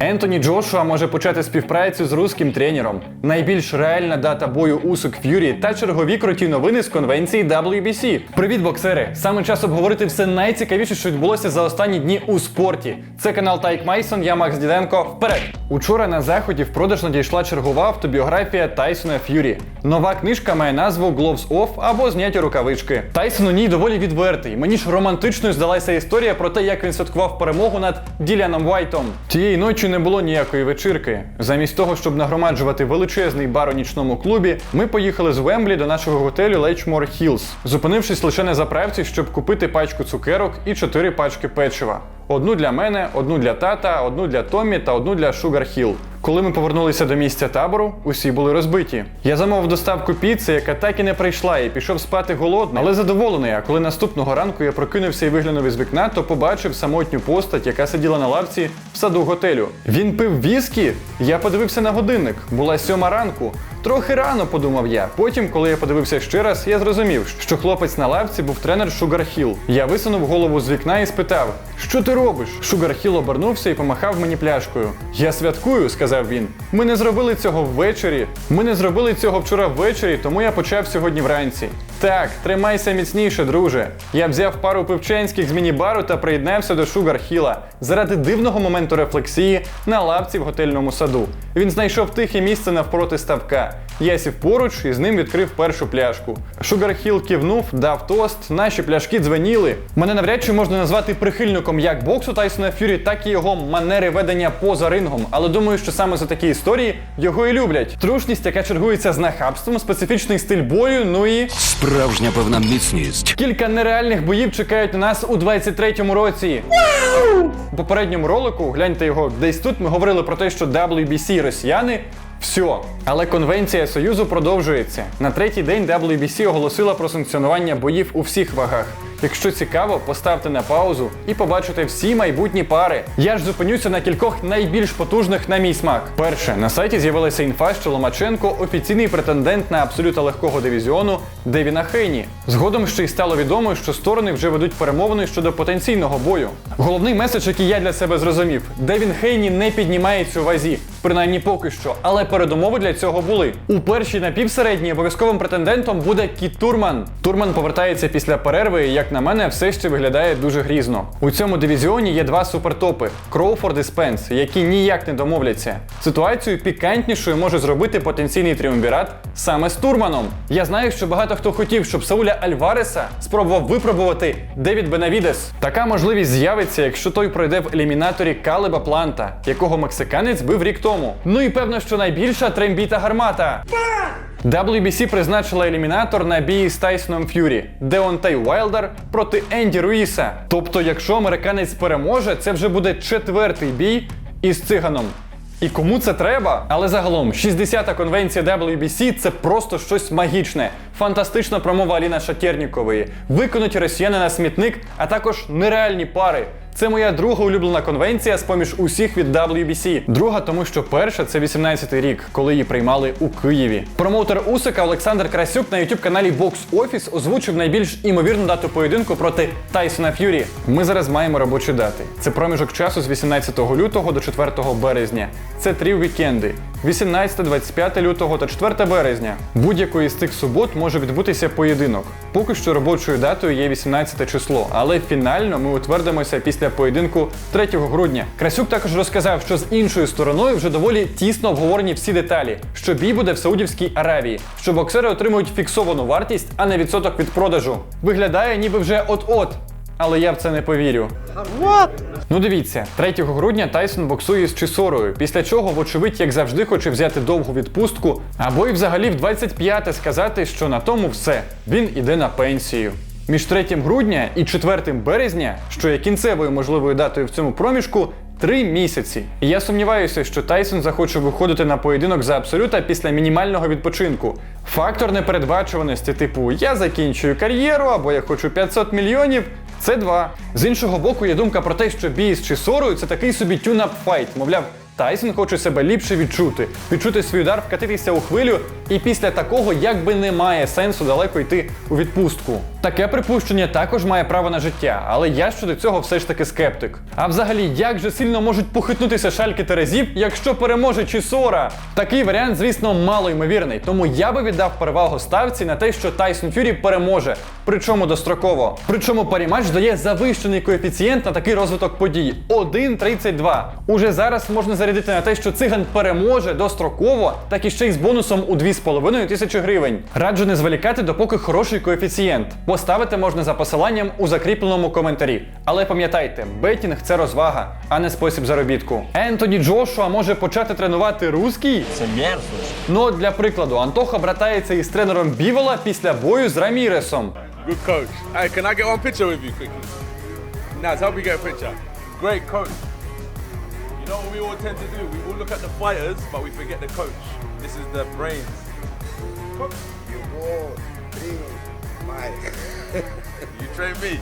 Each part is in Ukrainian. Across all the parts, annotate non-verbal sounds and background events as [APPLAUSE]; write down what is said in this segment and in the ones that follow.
Ентоні Джошуа може почати співпрацю з руським тренером. Найбільш реальна дата бою Усук Ф'юрі та чергові круті новини з конвенції WBC. Привіт, боксери! Саме час обговорити все найцікавіше, що відбулося за останні дні у спорті. Це канал Тайк Майсон, я Макс Діденко. Вперед! Учора на заході в продаж надійшла чергова автобіографія Тайсона Ф'юрі. Нова книжка має назву Gloves Off або зняті рукавички. Тайсон у ній доволі відвертий. Мені ж романтичною здалася історія про те, як він святкував перемогу над Діляном Вайтом. Тієї ночі не було ніякої вечірки. Замість того, щоб нагромаджувати величезний бар у нічному клубі, ми поїхали з Вемблі до нашого готелю Лейчмор Хілз, зупинившись лише на заправці, щоб купити пачку цукерок і чотири пачки печива. Одну для мене, одну для тата, одну для Томі та одну для Шугар Hill. Коли ми повернулися до місця табору, усі були розбиті. Я замовив доставку піци, яка так і не прийшла, і пішов спати голодний, але задоволений. А коли наступного ранку я прокинувся і виглянув із вікна, то побачив самотню постать, яка сиділа на лавці в саду готелю. Він пив віскі. Я подивився на годинник. Була сьома ранку. Трохи рано, подумав я. Потім, коли я подивився ще раз, я зрозумів, що хлопець на лавці був тренер Шугар Хіл. Я висунув голову з вікна і спитав: Що ти робиш? Шугар Хіл обернувся і помахав мені пляшкою. Я святкую, сказав він. Ми не зробили цього ввечері. Ми не зробили цього вчора ввечері, тому я почав сьогодні вранці. Так, тримайся міцніше, друже. Я взяв пару пивченських з міні-бару та приєднався до Шугар Хіла заради дивного моменту рефлексії на лавці в готельному саду. Він знайшов тихе місце навпроти ставка. Я сів поруч і з ним відкрив першу пляшку. Шугар Хіл кивнув, дав тост, наші пляшки дзвеніли. Мене навряд чи можна назвати прихильником як боксу Тайсона Фюрі, так і його манери ведення поза рингом. Але думаю, що саме за такі історії його і люблять. Трушність, яка чергується з нахабством, специфічний стиль бою, ну і. Справжня певна міцність. Кілька нереальних боїв чекають на нас у 23-му році. У попередньому ролику, гляньте його десь тут. Ми говорили про те, що WBC росіяни. Все. Але конвенція Союзу продовжується. На третій день WBC оголосила про санкціонування боїв у всіх вагах. Якщо цікаво, поставте на паузу і побачите всі майбутні пари. Я ж зупинюся на кількох найбільш потужних на мій смак. Перше, на сайті з'явилася інфа, що Ломаченко офіційний претендент на абсолюта легкого дивізіону Девіна Хейні. Згодом ще й стало відомо, що сторони вже ведуть перемовини щодо потенційного бою. Головний меседж, який я для себе зрозумів: Девін Хейні не піднімається у вазі, принаймні поки що, але передумови для цього були. У першій напівсередній обов'язковим претендентом буде Кіт Турман. Турман повертається після перерви, і, як на мене, все ще виглядає дуже грізно. У цьому дивізіоні є два супертопи Кроуфорд і Спенс, які ніяк не домовляться. Ситуацію пікантнішою може зробити потенційний тріумвірат саме з Турманом. Я знаю, що багато хто хотів, щоб Сауля Альвареса спробував випробувати Девід Бенавідес. Така можливість з'явиться, якщо той пройде в елімінаторі Калеба Планта, якого мексиканець бив рік тому. Ну і певно, що найбільша трембіта гармата. WBC призначила елімінатор на бій з Тайсоном Ф'юрі Деонтей Уайлдер проти Енді Руїса. Тобто, якщо американець переможе, це вже буде четвертий бій із циганом. І кому це треба? Але загалом, 60-та конвенція WBC це просто щось магічне. Фантастична промова Аліна Шатєрнікової, виконуті росіяни на смітник, а також нереальні пари. Це моя друга улюблена конвенція з поміж усіх від WBC. Друга, тому що перша це 18-й рік, коли її приймали у Києві. Промоутер Усика Олександр Красюк на youtube каналі Box Office озвучив найбільш імовірну дату поєдинку проти Тайсона Ф'юрі. Ми зараз маємо робочі дати. Це проміжок часу з 18 лютого до 4 березня. Це три вікенди. 18, 25 лютого та 4 березня. Будь-якої з цих субот може відбутися поєдинок. Поки що робочою датою є 18 число, але фінально ми утвердимося після поєдинку 3 грудня. Красюк також розказав, що з іншою стороною вже доволі тісно обговорені всі деталі, що бій буде в Саудівській Аравії, що боксери отримують фіксовану вартість, а не відсоток від продажу. Виглядає, ніби вже от-от. Але я в це не повірю. Ну дивіться, 3 грудня Тайсон боксує з Чисорою, після чого, вочевидь, як завжди, хоче взяти довгу відпустку, або й взагалі в 25-те сказати, що на тому все, він іде на пенсію. Між 3 грудня і 4 березня, що є кінцевою можливою датою в цьому проміжку, три місяці. І я сумніваюся, що Тайсон захоче виходити на поєдинок за абсолюта після мінімального відпочинку. Фактор непередбачуваності, типу я закінчую кар'єру або я хочу 500 мільйонів. Це два. З іншого боку, є думка про те, що бій з Чисорою це такий собі тюнап файт. Мовляв, Тайсон хоче себе ліпше відчути, відчути свій удар, вкатитися у хвилю, і після такого якби немає сенсу далеко йти у відпустку. Таке припущення також має право на життя, але я щодо цього все ж таки скептик. А взагалі, як же сильно можуть похитнутися шальки Терезів, якщо переможе Чісора? Такий варіант, звісно, мало ймовірний, тому я би віддав перевагу ставці на те, що Тайсон Фюрі переможе, причому достроково. Причому паріматч дає завищений коефіцієнт на такий розвиток подій 1,32. Уже зараз можна зарядити на те, що циган переможе достроково, так і ще й з бонусом у 2,5 тисячі гривень. Раджу не зволікати, допоки хороший коефіцієнт. Поставити можна за посиланням у закріпленому коментарі. Але пам'ятайте, бетінг це розвага, а не спосіб заробітку. Ентоні Джошуа може почати тренувати русський. Це мерзость. Ну для прикладу, Антоха братається із тренером Бівола після бою з Раміресом. Good coach. Hey, can I get one picture with you quickly? Naz, help me get a picture. Great coach. You know what we all tend to do? We all look at the fighters, but we forget the coach. This is the brains. Coach, You three, five. You train me.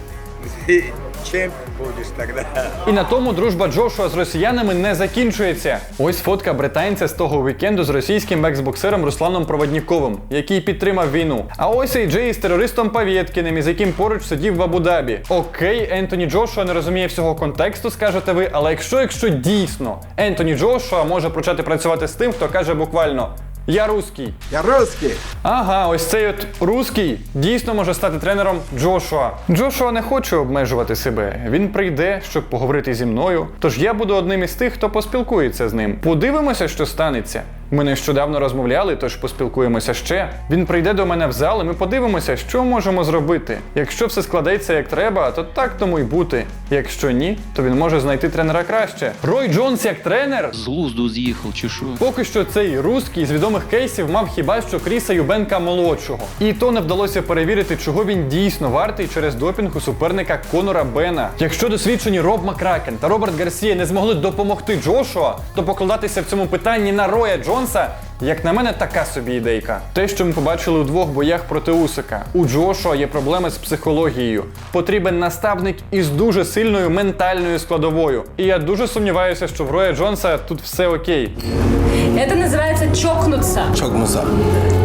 [LAUGHS] Будешь тогда. І на тому дружба Джошуа з росіянами не закінчується. Ось фотка британця з того вікенду з російським екс-боксером Русланом Проводніковим, який підтримав війну. А ось і Джей з терористом Павєткіним, із яким поруч сидів в Абу-Дабі. Окей, Ентоні Джошуа не розуміє всього контексту, скажете ви, але якщо, якщо дійсно Ентоні Джошуа може почати працювати з тим, хто каже буквально. Я русський. Я русский. Ага, ось цей от русський дійсно може стати тренером Джошуа. Джошуа не хоче обмежувати себе. Він прийде, щоб поговорити зі мною. Тож я буду одним із тих, хто поспілкується з ним. Подивимося, що станеться. Ми нещодавно розмовляли, тож поспілкуємося ще. Він прийде до мене в зал, і ми подивимося, що можемо зробити. Якщо все складеться як треба, то так тому й бути. Якщо ні, то він може знайти тренера краще. Рой Джонс як тренер З глузду з'їхав чи що? Поки що цей русський з відомих кейсів мав хіба що Кріса Юбенка молодшого. І то не вдалося перевірити, чого він дійсно вартий через допінг у суперника Конора Бена. Якщо досвідчені Роб Макракен та Роберт Гарсія не змогли допомогти Джошуа, то покладатися в цьому питанні на Роя Джонса. Як на мене, така собі ідейка. Те, що ми побачили у двох боях проти Усика. У Джошуа є проблеми з психологією. Потрібен наставник із дуже сильною ментальною складовою. І я дуже сумніваюся, що в Роя Джонса тут все окей. Это называется чокнуться. Чокнуться.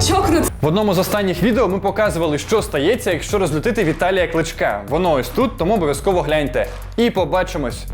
Чокнуться. В одному з останніх відео ми показували, що стається, якщо розлютити Віталія Кличка. Воно ось тут, тому обов'язково гляньте. І побачимось.